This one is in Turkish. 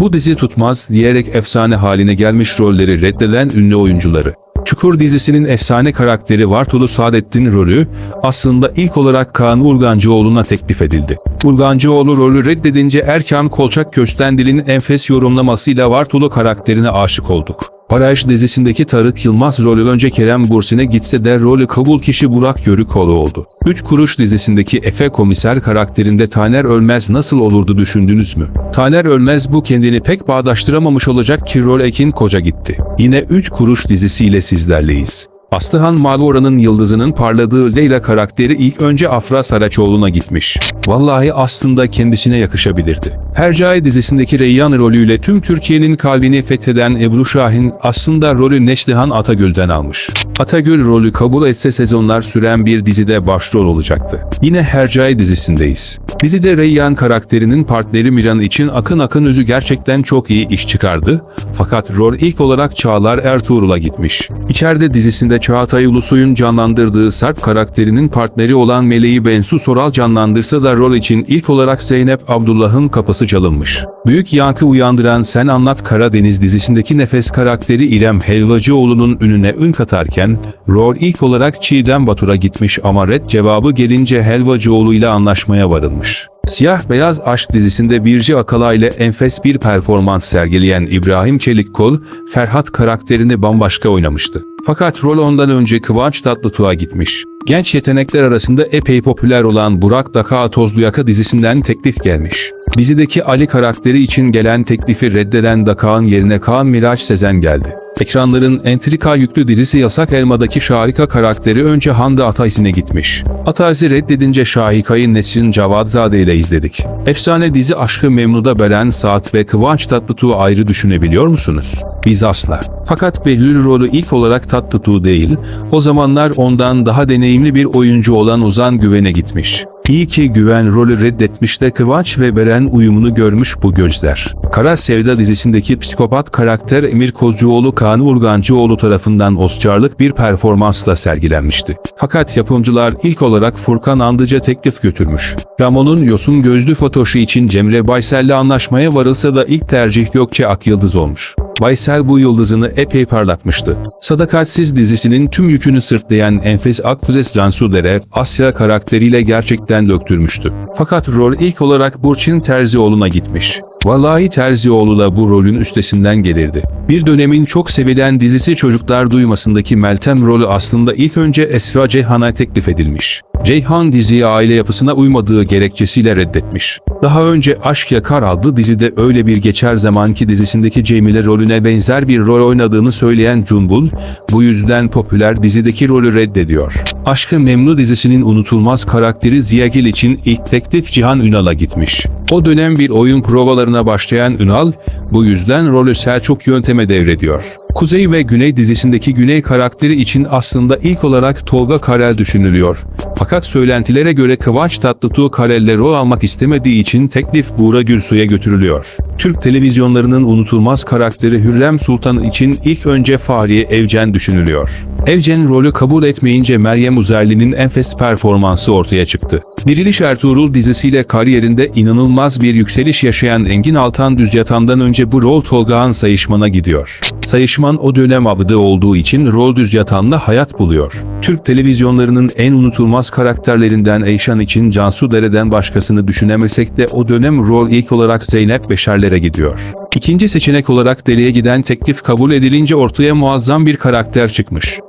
Bu dizi tutmaz diyerek efsane haline gelmiş rolleri reddeden ünlü oyuncuları. Çukur dizisinin efsane karakteri Vartolu Saadettin rolü aslında ilk olarak Kaan Urgancıoğlu'na teklif edildi. Urgancıoğlu rolü reddedince Erkan Kolçak Köstendil'in enfes yorumlamasıyla Vartolu karakterine aşık olduk. Baraj dizisindeki Tarık Yılmaz rolü önce Kerem Bursin'e gitse de rolü kabul kişi Burak Yörükoğlu oldu. Üç Kuruş dizisindeki Efe komiser karakterinde Taner Ölmez nasıl olurdu düşündünüz mü? Taner Ölmez bu kendini pek bağdaştıramamış olacak ki rol Ekin Koca gitti. Yine Üç Kuruş dizisiyle sizlerleyiz. Aslıhan Malvora'nın yıldızının parladığı Leyla karakteri ilk önce Afra Saraçoğlu'na gitmiş. Vallahi aslında kendisine yakışabilirdi. Hercai dizisindeki Reyyan rolüyle tüm Türkiye'nin kalbini fetheden Ebru Şahin aslında rolü Neşlihan Atagül'den almış. Atagül rolü kabul etse sezonlar süren bir dizide başrol olacaktı. Yine Hercai dizisindeyiz. Dizide Reyyan karakterinin partneri Miran için Akın Akın Özü gerçekten çok iyi iş çıkardı. Fakat rol ilk olarak Çağlar Ertuğrul'a gitmiş. İçeride dizisinde Çağatay Ulusoy'un canlandırdığı Sarp karakterinin partneri olan Meleği Bensu Soral canlandırsa da rol için ilk olarak Zeynep Abdullah'ın kapısı çalınmış. Büyük yankı uyandıran Sen Anlat Karadeniz dizisindeki nefes karakteri İrem Helvacıoğlu'nun ününe ün katarken, rol ilk olarak Çiğdem Batur'a gitmiş ama red cevabı gelince Helvacıoğlu ile anlaşmaya varılmış. Siyah Beyaz Aşk dizisinde Birci Akala ile enfes bir performans sergileyen İbrahim Çelikkol, Ferhat karakterini bambaşka oynamıştı. Fakat rol ondan önce Kıvanç Tatlıtuğ'a gitmiş. Genç yetenekler arasında epey popüler olan Burak Daka Tozluyaka dizisinden teklif gelmiş. Dizideki Ali karakteri için gelen teklifi reddeden Daka'nın yerine Kaan Miraç Sezen geldi. Ekranların entrika yüklü dizisi Yasak Elma'daki Şahika karakteri önce Hande Ataysin'e gitmiş. Ataysi reddedince Şahika'yı Nesrin Cavatzade ile izledik. Efsane dizi Aşkı Memnu'da Beren Saat ve Kıvanç Tatlıtuğ'u ayrı düşünebiliyor musunuz? Biz asla. Fakat Behlül rolü ilk olarak Tatlıtuğ değil, o zamanlar ondan daha deneyimli bir oyuncu olan Ozan Güven'e gitmiş. İyi ki Güven rolü reddetmiş de Kıvanç ve Beren uyumunu görmüş bu gözler. Kara Sevda dizisindeki psikopat karakter Emir Kozcuoğlu Kaan Urgancıoğlu tarafından Oscar'lık bir performansla sergilenmişti. Fakat yapımcılar ilk olarak Furkan Andıca teklif götürmüş. Ramon'un Yosun Gözlü Fotoşu için Cemre Baysel'le anlaşmaya varılsa da ilk tercih Gökçe Akyıldız olmuş. Baysel bu yıldızını epey parlatmıştı. Sadakatsiz dizisinin tüm yükünü sırtlayan enfes aktris Cansu Dere, Asya karakteriyle gerçekten döktürmüştü. Fakat rol ilk olarak Burçin Terzioğlu'na gitmiş. Vallahi Terzioğlu da bu rolün üstesinden gelirdi. Bir dönemin çok sevilen dizisi Çocuklar Duymasındaki Meltem rolü aslında ilk önce Esra Ceyhan'a teklif edilmiş. Ceyhan diziye aile yapısına uymadığı gerekçesiyle reddetmiş. Daha önce Aşk Yakar adlı dizide öyle bir geçer zamanki dizisindeki Cemile rolüne benzer bir rol oynadığını söyleyen Cunbul, bu yüzden popüler dizideki rolü reddediyor. Aşkı Memnu dizisinin unutulmaz karakteri Ziyagil için ilk teklif Cihan Ünal'a gitmiş. O dönem bir oyun provalarına başlayan Ünal, bu yüzden rolü Selçuk Yöntem'e devrediyor. Kuzey ve Güney dizisindeki Güney karakteri için aslında ilk olarak Tolga Karel düşünülüyor. Fakat söylentilere göre Kıvanç Tatlıtuğ Karel'le rol almak istemediği için teklif Buğra Gürsoy'a götürülüyor. Türk televizyonlarının unutulmaz karakteri Hürrem Sultan için ilk önce Fahriye Evcen düşünülüyor. Evcen rolü kabul etmeyince Meryem Uzerli'nin enfes performansı ortaya çıktı. Diriliş Ertuğrul dizisiyle kariyerinde inanılmaz bir yükseliş yaşayan Engin Altan Düzyatan'dan önce bu rol Tolgahan Sayışman'a gidiyor. Sayışman o dönem abdı olduğu için rol Düzyatan'la hayat buluyor. Türk televizyonlarının en unutulmaz karakterlerinden Eyşan için Cansu Dere'den başkasını düşünemesek de o dönem rol ilk olarak Zeynep Beşerler'e gidiyor. İkinci seçenek olarak Deli'ye giden teklif kabul edilince ortaya muazzam bir karakter çıkmış.